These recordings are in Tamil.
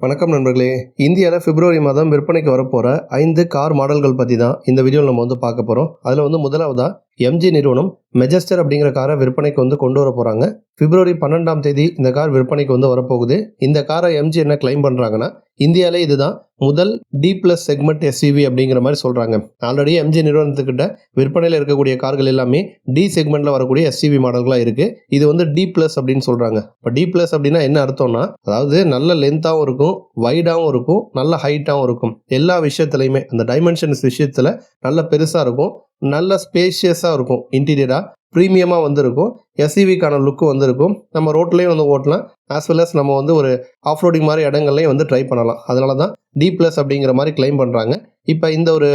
வணக்கம் நண்பர்களே. இந்தியாவில் பிப்ரவரி மாதம் விற்பனைக்கு வரப்போகிற ஐந்து கார் மாடல்கள் பற்றி தான் இந்த வீடியோவில் நம்ம வந்து பார்க்க போகிறோம் அதில் வந்து முதலாவதாக எம்ஜி நிறுவனம் மெஜஸ்டர் அப்படிங்கிற காரை விற்பனைக்கு வந்து கொண்டு வர போகிறாங்க பிப்ரவரி பன்னெண்டாம் தேதி இந்த கார் விற்பனைக்கு வந்து வரப்போகுது. இந்த காரை எம்ஜி என்ன கிளைம் பண்ணுறாங்கன்னா இந்தியாவிலே இதுதான் முதல் டி ப்ளஸ் செக்மெண்ட் எஸ்யூவி அப்படிங்கிற மாதிரி சொல்கிறாங்க ஆல்ரெடி எம்ஜி நிறுவனத்துக்கிட்ட விற்பனையில் இருக்கக்கூடிய கார்கள் எல்லாமே டி செக்மெண்ட்டில் வரக்கூடிய எஸ்யூவி மாடல்களாக இருக்குது இது வந்து டி ப்ளஸ் அப்படின்னு சொல்கிறாங்க இப்போ டி ப்ளஸ் அப்படின்னா என்ன அர்த்தம்னா அதாவது நல்ல லென்த்தாகவும் இருக்கும் வைடாகவும் இருக்கும் நல்ல ஹைட்டாகவும் இருக்கும். எல்லா விஷயத்துலையுமே அந்த டைமென்ஷன்ஸ் விஷயத்தில் நல்ல பெருசாக இருக்கும். நல்ல ஸ்பேஷியஸாக இருக்கும். இன்டீரியராக ப்ரீமியமாக வந்திருக்கும். எஸ்இவிக்கான லுக்கும் வந்திருக்கும். நம்ம ரோட்லேயும் வந்து ஓட்டலாம். ஆஸ் வெல் அஸ் நம்ம வந்து ஒரு ஆஃப் ரோடிங் மாதிரி இடங்கள்லையும் வந்து ட்ரை பண்ணலாம். அதனால தான் டி ப்ளஸ் அப்படிங்கிற மாதிரி கிளைம் பண்ணுறாங்க இப்போ இந்த ஒரு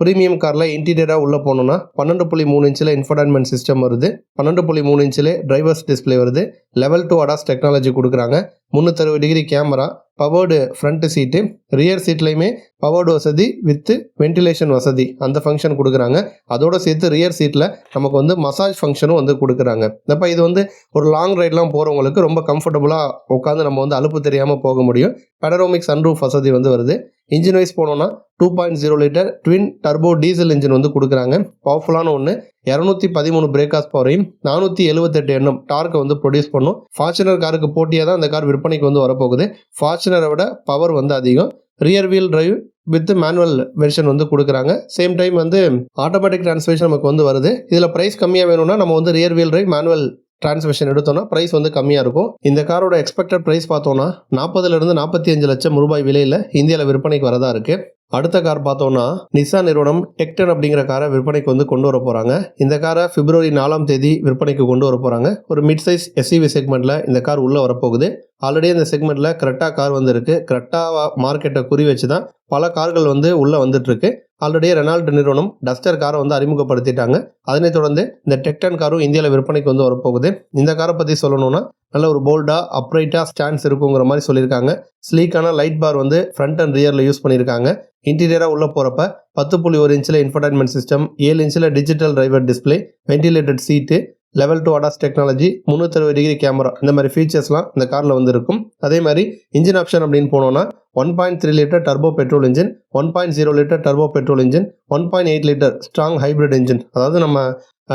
ப்ரீமியம் காரில் இன்டீரியராக உள்ளே போனோம்னா பன்னெண்டு புள்ளி மூணு இன்ச்சில் இன்ஃபர்டைன்மெண்ட் சிஸ்டம் வருது. பன்னெண்டு புள்ளி மூணு இன்ச்சில் டிரைவர்ஸ் டிஸ்ப்ளே வருது. லெவல் டூ அடாஸ் டெக்னாலஜி கொடுக்குறாங்க. முந்நூற்றறுபது degree camera powered front seat rear சீட்லேயுமே powered வசதி வித்து வென்டிலேஷன் வசதி. அந்த ஃபங்க்ஷன் கொடுக்குறாங்க. அதோட சேர்த்து ரியர் சீட்டில் நமக்கு வந்து மசாஜ் ஃபங்க்ஷனும் வந்து கொடுக்குறாங்க. அப்போ இது வந்து ஒரு லாங் ரைட்லாம் போகிறவங்களுக்கு ரொம்ப கம்ஃபர்டபுளாக உட்காந்து நம்ம வந்து அலுப்பு தெரியாமல் போக முடியும். பெடரோமிக் சன்ரூஃப் வசதி வந்து வருது. இன்ஜின் வைஸ் போனோம்னா two point zero litre twin turbo diesel engine வந்து கொடுக்குறாங்க. பவர்ஃபுல்லான ஒன்று இரநூத்தி பதிமூணு பிரேக்காஸ் பவரையும் நானூற்றி எழுபத்தெட்டு எண்ணம். டார்க்கை வந்து ப்ரொடியூஸ் பண்ணும். ஃபார்ச்சுனர் காருக்கு போட்டியாக தான் அந்த கார் விற்பனைக்கு வந்து வரப்போகுது. ஃபார்ச்சுனரை விட பவர் வந்து அதிகம். Rear wheel drive with manual version வந்து கொடுக்குறாங்க. சேம் டைம் வந்து ஆட்டோமேட்டிக் டிரான்ஸ்மிஷன் நமக்கு வந்து வருது. இதில் ப்ரைஸ் கம்மியாக வேணும்னா நம்ம வந்து rear wheel drive manual transmission எடுத்தோம்னா ப்ரைஸ் வந்து கம்மியாக இருக்கும். இந்த காரோட எக்ஸ்பெக்டட் ப்ரைஸ் பார்த்தோம்னா நாற்பதுலேருந்து நாற்பத்தி அஞ்சு லட்சம் ரூபாய் விலையில் இந்தியாவில் விற்பனைக்கு வரதா இருக்குது அடுத்த கார் பார்த்தோம்னா நிசா நிறுவனம் டெக்டன் அப்படிங்கிற காரை விற்பனைக்கு வந்து கொண்டு வர போகிறாங்க இந்த காரை பிப்ரவரி நாலாம் தேதி விற்பனைக்கு கொண்டு வர போகிறாங்க ஒரு மிட் சைஸ் எஸ்இவி செக்மெண்ட்டில் இந்த கார் உள்ளே வரப்போகுது. ஆல்ரெடி இந்த செக்மெண்ட்டில் கரெக்டாக கார் வந்து கரெக்டாக மார்க்கெட்டை குறி வச்சு தான் பல கார்கள் வந்து உள்ளே வந்துட்டுருக்கு ஆல்ரெடி ரெனால்டு நிறுவனம் டஸ்டர் காரை வந்து அறிமுகப்படுத்திட்டாங்க. அதனைத் தொடர்ந்து இந்த டெக்டன் காரும் இந்தியாவில் விற்பனைக்கு வந்து வரப்போகுது. இந்த காரை பற்றி சொல்லணும்னா நல்ல ஒரு போல்டாக அப்ரைட்டாக ஸ்டாண்ட்ஸ் இருக்குங்கிற மாதிரி சொல்லியிருக்காங்க. ஸ்லீக்கான லைட் பார் வந்து ஃப்ரண்ட் அண்ட் ரியரில் யூஸ் பண்ணியிருக்காங்க. இன்டீரியராக உள்ளே போகிறப்ப பத்து புள்ளி ஒரு இன்ச்சில் இன்ஃபர்டைன்மெண்ட் சிஸ்டம் ஏழு இன்ச்சில் digital driver display ventilated seat level two ADAS technology முந்நூற்றறுபது degree camera இந்த மாதிரி ஃபீச்சர்ஸ்லாம் இந்த காரில் வந்து இருக்கும் அதே மாதிரி இன்ஜின் ஆப்ஷன் அப்படின்னு போனோம்னா one point three litre turbo petrol engine one point zero litre turbo petrol engine one point eight litre strong hybrid engine அதாவது நம்ம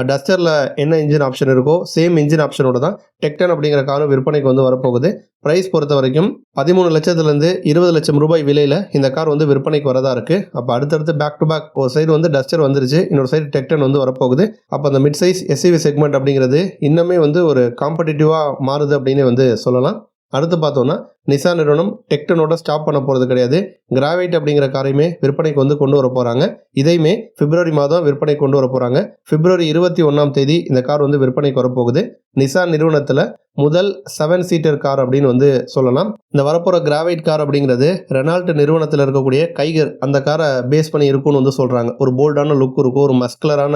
டஸ்டரில் என்ன இன்ஜின் ஆப்ஷன் இருக்கோ சேம் இன்ஜின் ஆப்ஷனோட தான் டெக்டன் அப்படிங்கிற காரும் விற்பனைக்கு வந்து வரப்போகுது. ப்ரைஸ் பொறுத்த வரைக்கும் பதிமூணு லட்சத்துலேருந்து இருபது லட்சம் ரூபாய் விலையில் இந்த கார் வந்து விற்பனைக்கு வரதா இருக்குது அப்போ அடுத்தடுத்து பேக் டு பேக் ஒரு சைடு வந்து டஸ்டர் வந்துருச்சு இன்னொரு சைடு டெக்டன் வந்து வரப்போகுது. அப்போ அந்த மிட் சைஸ் எஸ்இவி செக்மெண்ட் அப்படிங்கிறது இன்னுமே வந்து ஒரு காம்படிட்டிவாக மாறுது அப்படின்னு வந்து சொல்லலாம். அடுத்து பார்த்தோம்னா நிசா நிறுவனம் டெக்டனோட ஸ்டாப் பண்ண போகிறது கிடையாது. கிராவைட் அப்படிங்கிற காரையுமே விற்பனைக்கு வந்து கொண்டு வர போகிறாங்க இதையுமே பிப்ரவரி மாதம் விற்பனை கொண்டு வர போகிறாங்க பிப்ரவரி இருபத்தி ஒன்றாம் தேதி இந்த கார் வந்து விற்பனைக்கு வரப்போகுது. நிசா நிறுவனத்தில் முதல் செவன் சீட்டர் கார் அப்படின்னு வந்து சொல்லலாம். இந்த வரப்போகிற கிராவைட் கார் அப்படிங்கிறது ரெனால்ட் நிறுவனத்தில் இருக்கக்கூடிய கைகர் அந்த காரை பேஸ் பண்ணி இருக்கும்னு வந்து சொல்கிறாங்க ஒரு போல்டான லுக் இருக்கும் ஒரு மஸ்குலரான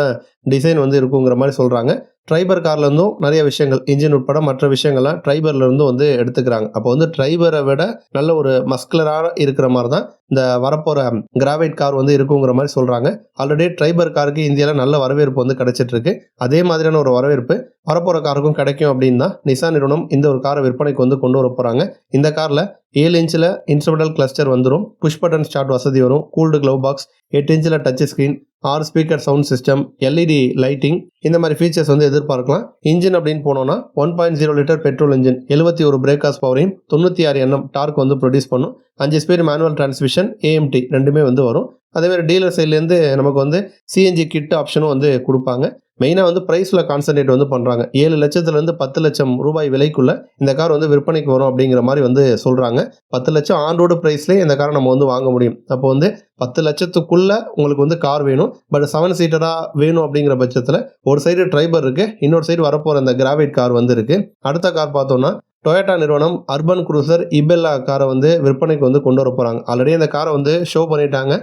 டிசைன் வந்து இருக்குங்கிற மாதிரி சொல்கிறாங்க ட்ரைபர் கார்லேருந்தும் நிறைய விஷயங்கள் இன்ஜின் உட்பட மற்ற விஷயங்கள்லாம் ட்ரைபர்லேருந்து வந்து எடுத்துக்கிறாங்க. அப்போ வந்து ட்ரைபரை விட நல்ல ஒரு மஸ்குலராக இருக்கிற மாதிரி தான் இந்த வரப்போகிற கிராவைட் கார் வந்து இருக்குங்கிற மாதிரி சொல்கிறாங்க ஆல்ரெடி ட்ரைபர் காருக்கு இந்தியாவில் நல்ல வரவேற்பு வந்து கிடைச்சிட்ருக்கு. அதே மாதிரியான ஒரு வரவேற்பு வரப்போகிற காருக்கும் கிடைக்கும் அப்படின்னா நிசா நிறுவனம் இந்த ஒரு காரை விற்பனைக்கு வந்து கொண்டு வர போகிறாங்க இந்த காரில் ஏழு இன்ச்சில் இன்ஸ்ட்ருமெண்டல் கிளஸ்டர் வந்துடும் புஷ் பட்டன் ஸ்டார்ட் வசதி வரும். கூல்டு க்ளவ் பாக்ஸ் எட்டு இன்ச்சில் டச் ஸ்க்ரீன் ஆறு speaker sound system LED lighting இந்த மாதிரி ஃபீச்சர்ஸ் வந்து எதிர்பார்க்கலாம். இன்ஜின் அப்படின்னு போனோம்னா one point zero litre petrol engine எழுபத்தி ஒரு பிரேக்காஸ் பவரையும் தொண்ணூற்றி ஆறு எண்ணம் டார்க் வந்து ப்ரொடியூஸ் பண்ணும். அஞ்சு ஸ்பீட் மேனுவல் டிரான்ஸ்மிஷன் ஏஎம்டி ரெண்டுமே வந்து வரும். அதேமாதிரி டீலர் சைட்லேருந்து நமக்கு வந்து சிஎன்ஜி கிட் ஆப்ஷனும் வந்து கொடுப்பாங்க. மெயினாக வந்து ப்ரைஸில் கான்சன்ட்ரேட் வந்து பண்ணுறாங்க ஏழு லட்சத்துலேருந்து பத்து லட்சம் ரூபாய் விலைக்குள்ளே இந்த கார் வந்து விற்பனைக்கு வரும் அப்படிங்கிற மாதிரி வந்து சொல்கிறாங்க பத்து லட்சம் ஆன் ரோடு ப்ரைஸ்லேயே இந்த காரை நம்ம வந்து வாங்க முடியும். அப்போ வந்து பத்து லட்சத்துக்குள்ளே உங்களுக்கு வந்து கார் வேணும். பட் செவன் சீட்டராக வேணும் அப்படிங்கிற பட்சத்தில் ஒரு சைடு ட்ரைபர் இருக்குது இன்னொரு சைடு வரப்போகிற இந்த கிராவைட் கார் வந்து இருக்குது அடுத்த கார் பார்த்தோன்னா டொயோட்டா நிறுவனம் அர்பன் குரூசர் இபெல்லா காரை வந்து விற்பனைக்கு வந்து கொண்டு வர போகிறாங்க ஆல்ரெடி அந்த காரை வந்து ஷோ பண்ணிட்டாங்க.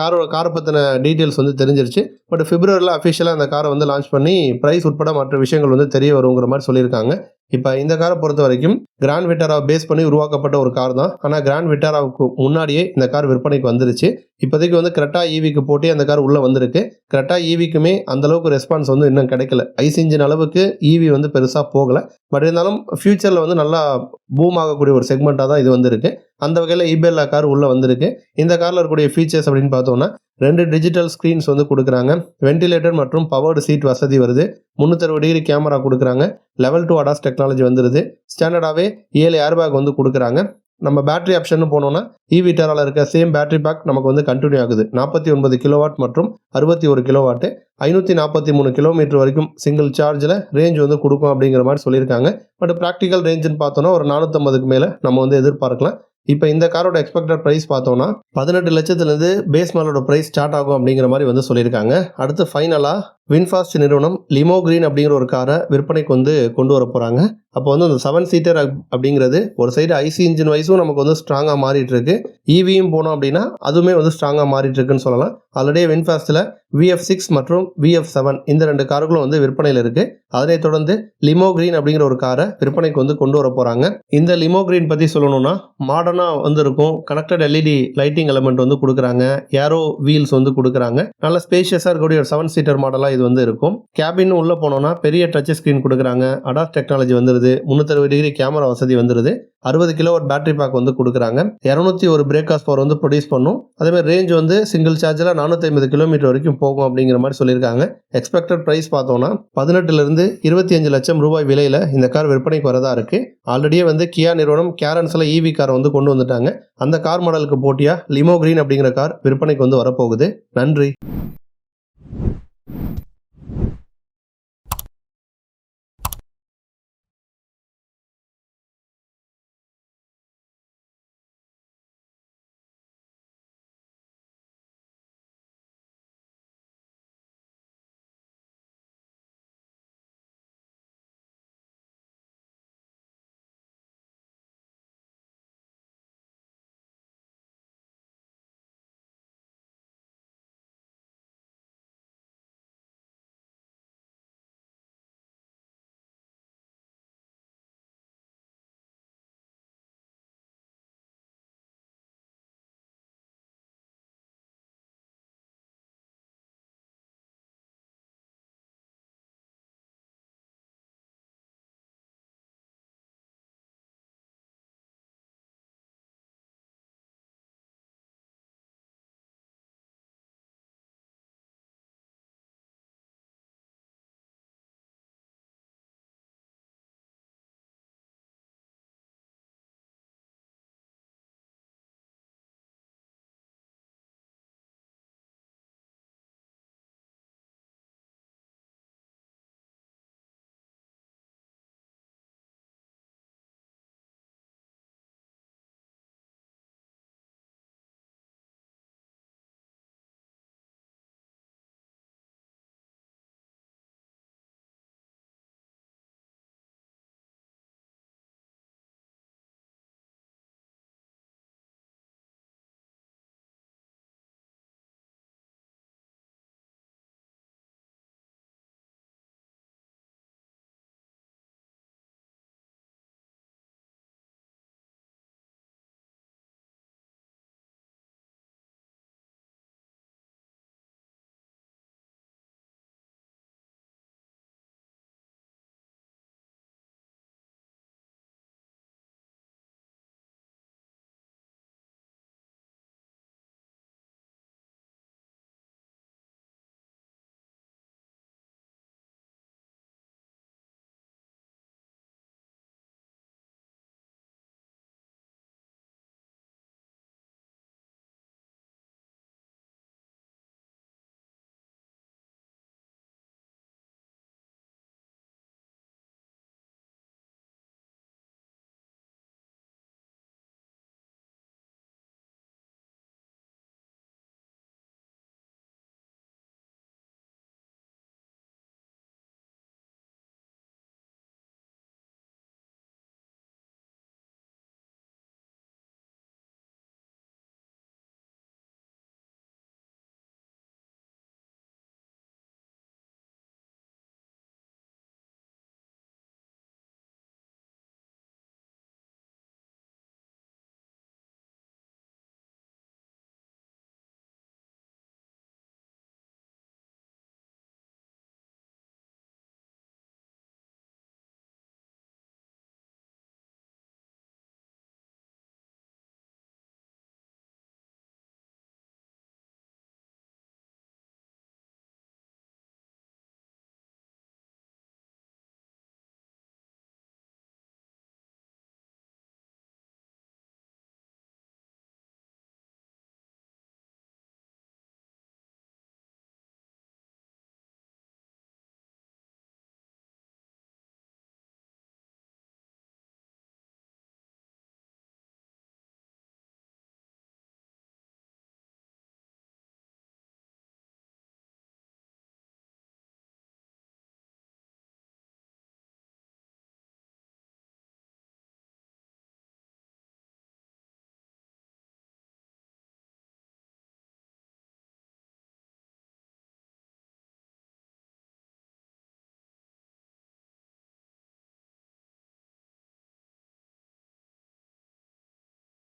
காரோட காரை பற்றின டீட்டெயில்ஸ் வந்து தெரிஞ்சிருச்சு. பட் பிப்ரவரியில் அஃபிஷியலாக அந்த காரை வந்து லான்ச் பண்ணி ப்ரைஸ் உட்பட மற்ற விஷயங்கள் வந்து தெரிய வருங்கிற மாதிரி சொல்லியிருக்காங்க. இப்போ இந்த காரை பொறுத்த வரைக்கும் கிராண்ட் விட்டாராவை பேஸ் பண்ணி உருவாக்கப்பட்ட ஒரு கார் தான். ஆனால் கிராண்ட் விட்டாராவுக்கு முன்னாடியே இந்த கார் விற்பனைக்கு வந்துருச்சு. இப்போதைக்கு வந்து கிரெட்டா ஈவிக்கு e போட்டி அந்த கார் உள்ளே வந்திருக்கு. கிரெட்டா ஈவிக்குமே e அந்தளவுக்கு ரெஸ்பான்ஸ் வந்து இன்னும் கிடைக்கல. ஐஸ் இன்ஜின் அளவுக்கு ஈவி வந்து பெருசாக போகலை. பட் இருந்தாலும் ஃப்யூச்சரில் வந்து நல்லா பூம் ஆகக்கூடிய ஒரு செக்மெண்ட்டாக தான் இது வந்திருக்கு. அந்த வகையில் இபெல்லா கார் உள்ளே வந்திருக்கு. இந்த காரில் இருக்கக்கூடிய ஃபீச்சர்ஸ் அப்படின்னு பார்த்தோம்னா ரெண்டு டிஜிட்டல் ஸ்க்ரீன்ஸ் வந்து கொடுக்குறாங்க. வென்டிலேட்டர் மற்றும் பவர்டு சீட் வசதி வருது. முந்நூற்றறுபது டிகிரி கேமரா கொடுக்குறாங்க. லெவல் டூ அடாஸ் டெக்னாலஜி வந்துருது. ஸ்டாண்டர்டாகவே ஏழு ஏர் பேக் வந்து கொடுக்குறாங்க. நம்ம பேட்டரி ஆப்ஷன் போனோம்னா இவி டெரால இருக்க சேம் பேட்டரி பேக் நமக்கு வந்து கண்டினியூ ஆகுது. நாற்பத்தி ஒன்பது கிலோவாட் மற்றும் அறுபத்தி ஒரு கிலோவாட்டு ஐநூற்றி நாற்பத்தி மூணு கிலோமீட்டர் வரைக்கும் சிங்கிள் சார்ஜில் ரேஞ்ச் வந்து கொடுக்கும் அப்படிங்கிற மாதிரி சொல்லியிருக்காங்க. பட் ப்ராக்டிக்கல் ரேஞ்சுன்னு பார்த்தோன்னா ஒரு நானூற்றம்பதுக்கு மேலே நம்ம வந்து எதிர்பார்க்கலாம். இப்போ இந்த காரோட எக்ஸ்பெக்டட் ப்ரைஸ் பார்த்தோம்னா பதினெட்டு லட்சத்துலேருந்து பேஸ் மாடலோட ப்ரைஸ் ஸ்டார்ட் ஆகும் அப்படிங்கிற மாதிரி வந்து சொல்லியிருக்காங்க. அடுத்து ஃபைனலாக வின்ஃபாஸ்ட் நிறுவனம் லிமோ கிரீன் அப்படிங்கிற ஒரு காரை விற்பனைக்கு வந்து கொண்டு வர போகிறாங்க அப்போ வந்து அந்த செவன் சீட்டர் அப்படிங்கிறது ஒரு சைடு ஐசி இன்ஜின் வைஸும் நமக்கு வந்து ஸ்ட்ராங்காக மாறிட்டு இருக்கு ஈவியும் போனோம் அப்படின்னா அதுவுமே வந்து ஸ்ட்ராங்காக மாறிட்டு இருக்குன்னு சொல்லலாம் ஆல்ரெடி வின்ஃபாஸ்ட்டில் விஎஃப் சிக்ஸ் மற்றும் விஎஃப் செவன் இந்த ரெண்டு கார்களும் வந்து விற்பனையில் இருக்கு. அதனைத் தொடர்ந்து லிமோ கிரீன் அப்படிங்கிற ஒரு காரை விற்பனைக்கு வந்து கொண்டு வர போகிறாங்க இந்த லிமோ கிரீன் பற்றி சொல்லணும்னா மாடர்னாக வந்து இருக்கும். கனெக்டட் எல்இடி லைட்டிங் எலமெண்ட் வந்து கொடுக்குறாங்க. ஏரோ வீல்ஸ் வந்து கொடுக்குறாங்க. நல்ல ஸ்பேஷியஸாக இருக்கக்கூடிய ஒரு செவன் சீட்டர் மாடலாக இது வந்து இருக்கும். கேபின் உள்ளே போனோம்னா பெரிய டச் ஸ்க்ரீன் கொடுக்குறாங்க. அடாஸ் டெக்னாலஜி வந்துருது. முந்நூற்றறுபது டிகிரி கேமரா வசதி வந்துருது. அறுபது கிலோ ஒரு பேட்டரி பேக் வந்து கொடுக்குறாங்க. இரநூத்தி ஒரு பிரேக்காஸ் பவர் வந்து ப்ரொடியூஸ் பண்ணும். அதேமாதிரி ரேஞ்ச் வந்து சிங்கிள் சார்ஜில் நானூற்றி ஐம்பது கிலோமீட்டர் வரைக்கும் போகும் அப்படிங்கிற மாதிரி சொல்லியிருக்காங்க. எக்ஸ்பெக்டட் ப்ரைஸ் பார்த்தோம்னா பதினெட்டுலேருந்து இருபத்தி அஞ்சு லட்சம் ரூபாய் விலையில் இந்த கார் விற்பனைக்கு வரதா இருக்கு. ஆல்ரெடியே வந்து கியா நிறுவனம் கேரன்ஸில் ஈவி காரை வந்து கொண்டு வந்துட்டாங்க. அந்த கார் மாடலுக்கு போட்டியாக லிமோ கிரீன் அப்படிங்கிற கார் விற்பனைக்கு வந்து வரப்போகுது. நன்றி.